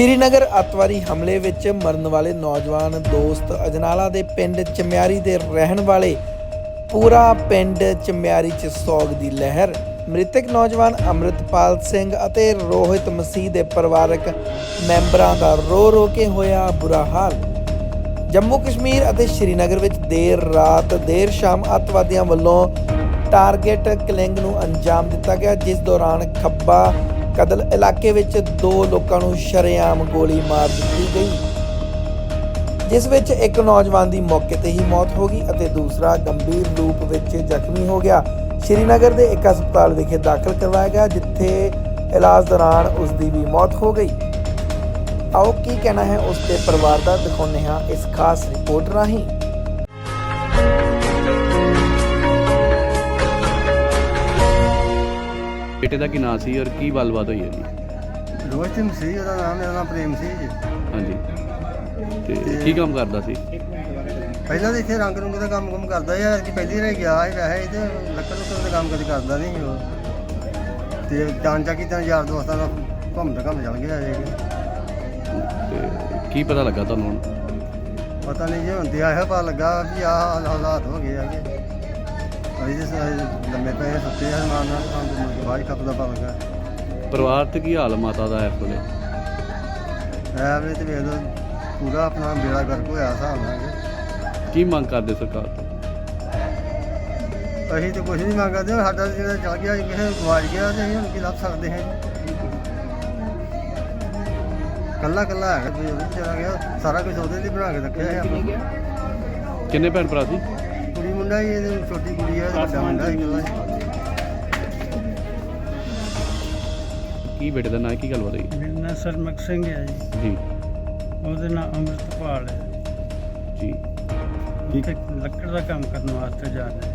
ਸ਼੍ਰੀਨਗਰ ਅੱਤਵਾਦੀ ਹਮਲੇ ਵਿੱਚ ਮਰਨ ਵਾਲੇ ਨੌਜਵਾਨ ਦੋਸਤ ਅਜਨਾਲਾ ਦੇ ਪਿੰਡ ਚਮਿਆਰੀ ਦੇ ਰਹਿਣ ਵਾਲੇ ਪੂਰਾ ਪਿੰਡ ਚਮਿਆਰੀ 'ਚ ਸੋਗ ਦੀ ਲਹਿਰ। ਮ੍ਰਿਤਕ ਨੌਜਵਾਨ ਅੰਮ੍ਰਿਤਪਾਲ ਸਿੰਘ ਅਤੇ ਰੋਹਿਤ ਮਸੀਹ ਦੇ ਪਰਿਵਾਰਕ ਮੈਂਬਰਾਂ ਦਾ ਰੋ ਰੋ ਕੇ ਹੋਇਆ ਬੁਰਾ ਹਾਲ। ਜੰਮੂ ਕਸ਼ਮੀਰ ਅਤੇ ਸ਼੍ਰੀਨਗਰ ਵਿੱਚ ਦੇਰ ਰਾਤ, ਦੇਰ ਸ਼ਾਮ ਅੱਤਵਾਦੀਆਂ ਵੱਲੋਂ ਟਾਰਗੇਟ ਕਿਲਿੰਗ ਨੂੰ ਅੰਜਾਮ ਦਿੱਤਾ ਗਿਆ, ਜਿਸ ਦੌਰਾਨ ਖੱਬਾ ਕਦਲ ਇਲਾਕੇ ਵਿੱਚ ਦੋ ਲੋਕਾਂ ਨੂੰ ਸ਼ਰੇਆਮ ਗੋਲੀ ਮਾਰ ਦਿੱਤੀ ਗਈ। ਜਿਸ ਵਿੱਚ ਇੱਕ ਨੌਜਵਾਨ ਦੀ ਮੌਕੇ ਤੇ ਹੀ ਮੌਤ ਹੋ ਗਈ ਅਤੇ ਦੂਸਰਾ ਗੰਭੀਰ ਰੂਪ ਵਿੱਚ ਜ਼ਖਮੀ ਹੋ ਗਿਆ। ਸ਼੍ਰੀਨਗਰ ਦੇ ਇੱਕ ਹਸਪਤਾਲ ਵਿਖੇ ਦਾਖਲ ਕਰਵਾਇਆ ਗਿਆ, ਜਿੱਥੇ ਇਲਾਜ ਦੌਰਾਨ ਉਸ ਦੀ ਵੀ ਮੌਤ ਹੋ ਗਈ। ਆਓ ਕੀ ਕਹਿਣਾ ਹੈ ਉਸ ਦੇ ਪਰਿਵਾਰ ਦਾ, ਦਿਖਾਉਂਦੇ ਹਾਂ ਇਸ ਖਾਸ ਰਿਪੋਰਟ ਰਾਹੀਂ। ਬੇਟੇ ਦਾ ਕੀ ਨਾਂ ਸੀ ਔਰ ਕੀ ਗੱਲਬਾਤ ਹੋਈ ਹੈ ਜੀ? ਸਿੰਘ ਸੀ ਉਹਦਾ ਨਾਮ ਮੇਰਾ ਨਾਮ ਪ੍ਰੇਮ ਸੀ ਜੀ। ਹਾਂਜੀ। ਤੇ ਕੀ ਕੰਮ ਕਰਦਾ ਸੀ? ਪਹਿਲਾਂ ਤਾਂ ਇੱਥੇ ਰੰਗ ਰੁੰਗ ਦਾ ਕੰਮ ਕੰਮ ਕਰਦਾ ਸੀ ਕਿ ਪਹਿਲੀ ਵਾਰ ਗਿਆ ਸੀ ਵੈਸੇ ਤੇ ਲੱਕੜ ਲੁੱਕੜ ਦਾ ਕੰਮ ਕਦੇ ਕਰਦਾ ਨਹੀਂ ਸੀ ਉਹ। ਤੇ ਜਾਣ ਚੱਕੀ ਤਾਂ ਯਾਰ ਦੋਸਤਾਂ ਨਾਲ ਘੁੰਮਦਾ ਘੁੰਮ ਚੱਲ ਗਿਆ ਜੇ ਤੇ ਕੀ ਪਤਾ ਲੱਗਾ ਤੁਹਾਨੂੰ ਹੁਣ? ਪਤਾ ਨਹੀਂ ਜੇ ਹੁੰਦੇ ਆਇਆ ਪਤਾ ਲੱਗਾ ਵੀ ਆਹ ਹਾਲਾਤ ਹੋ ਗਏ ਆਗੇ ਤੇ ਸਾਰੇ ਲੰਮੇ ਪਏ ਸੁੱਤੇ ਆ ਮਾਨ ਨਾਲ ਕੰਮ ਦੇ ਮੁੜ ਕੇ ਖੱਪ ਦਾ ਪਤਾ ਲੱਗਾ ਪਰਿਵਾਰ ਤੇ ਕੀ ਹਾਲ ਮਾਤਾ ਦਾ ਇਸ ਵੇਲੇ? ਐਵੇਂ ਤੇ ਵੇਖ ਲਓ ਪੂਰਾ ਆਪਣਾ ਬੇੜਾ ਗਰਕ ਹੋਇਆ ਹਿਸਾਬ ਨਾਲ। ਕਿ ਕੀ ਮੰਗ ਕਰਦੇ ਸਰਕਾਰ ਤੋਂ? ਅਸੀਂ ਤਾਂ ਕੁਝ ਨਹੀਂ ਮੰਗਦੇ ਸਾਡਾ ਜਿਹੜਾ ਚਲ ਗਿਆ ਜੀ, ਕਿਸੇ ਨੂੰ ਗਵਾਚ ਗਿਆ ਤੇ ਅਸੀਂ ਹੁਣ ਕੀ ਲੱਭ ਸਕਦੇ ਹਾਂ। ਕੱਲਾ ਕੱਲਾ ਹੈਗਾ ਕੋਈ ਉਹ ਵੀ ਚਲਾ ਗਿਆ ਸਾਰਾ ਕੁਝ ਉਹਦੇ ਲਈ ਬਣਾ ਕੇ ਰੱਖਿਆ ਹੈ। ਆਪਾਂ ਕਿੰਨੇ ਭੈਣ ਭਰਾ ਸੀ? ਕੁੜੀ ਮੁੰਡਾ ਹੀ ਇਹਦੀ ਛੋਟੀ ਕੁੜੀ ਹੈ ਤੇ ਵੱਡਾ ਮੁੰਡਾ ਹੀ ਇਕੱਲਾ ਹੀ। ਕੀ ਬੇਟੇ ਦਾ ਨਾਂ ਕੀ ਗੱਲਬਾਤ ਹੋਈ? ਮੇਰਾ ਨਾਂ ਸਰਮਕ ਸਿੰਘ ਹੈ ਜੀ। ਜੀ। ਉਹਦੇ ਨਾਲ ਅੰਮ੍ਰਿਤਪਾਲ ਹੈ। ਜੀ। ਉੱਥੇ ਲੱਕੜ ਦਾ ਕੰਮ ਕਰਨ ਵਾਸਤੇ ਜਾ ਰਹੇ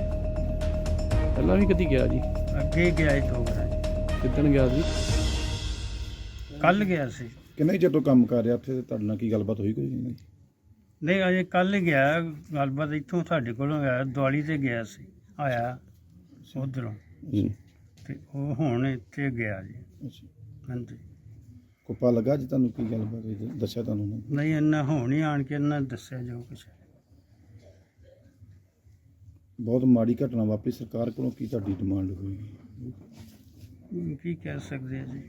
ਪਹਿਲਾਂ ਵੀ ਕਦੀ ਗਿਆ ਜੀ? ਅੱਗੇ ਗਿਆ ਹੀ ਦੋ ਵਾਰ। ਕਿੱਦਣ ਗਿਆ ਸੀ? ਕੱਲ ਗਿਆ ਸੀ। ਕਿੰਨੇ ਚਿਰ ਤੋਂ ਕੰਮ ਕਰ ਰਿਹਾ? ਉੱਥੇ ਤੇ ਤੁਹਾਡੇ ਨਾਲ ਕੀ ਗੱਲਬਾਤ ਹੋਈ ਕੋਈ? ਨਹੀਂ ਨਹੀਂ ਅਜੇ ਕੱਲ ਹੀ ਗਿਆ ਗੱਲਬਾਤ ਇੱਥੋਂ ਸਾਡੇ ਕੋਲੋਂ ਗਿਆ ਦਿਵਾਲੀ ਤੇ ਗਿਆ ਸੀ ਆਇਆ ਉਧਰੋਂ। ਤੇ ਉਹ ਹੁਣ ਇੱਥੇ ਗਿਆ ਜੀ। ਅੱਛਾ। ਹਾਂਜੀ। ਕੋਪਾ ਲੱਗਾ ਜੀ ਤੁਹਾਨੂੰ ਕੀ ਗੱਲਬਾਤ ਹੋਈ ਦੱਸਿਆ ਤੁਹਾਨੂੰ ਨੇ? ਨਹੀਂ ਇੰਨਾ ਹੁਣ ਹੀ ਆਣ ਕੇ ਇਹਨਾਂ ਦੱਸਿਆ ਜੋ ਕੁਛ ਬਹੁਤ ਮਾੜੀ ਘਟਨਾ ਵਾਪਰੀ ਸਰਕਾਰ ਕੋਲੋਂ ਕੀ ਤੁਹਾਡੀ ਡਿਮਾਂਡ ਹੋਈ? ਕੀ ਕਹਿ ਸਕਦੇ ਆ ਜੀ?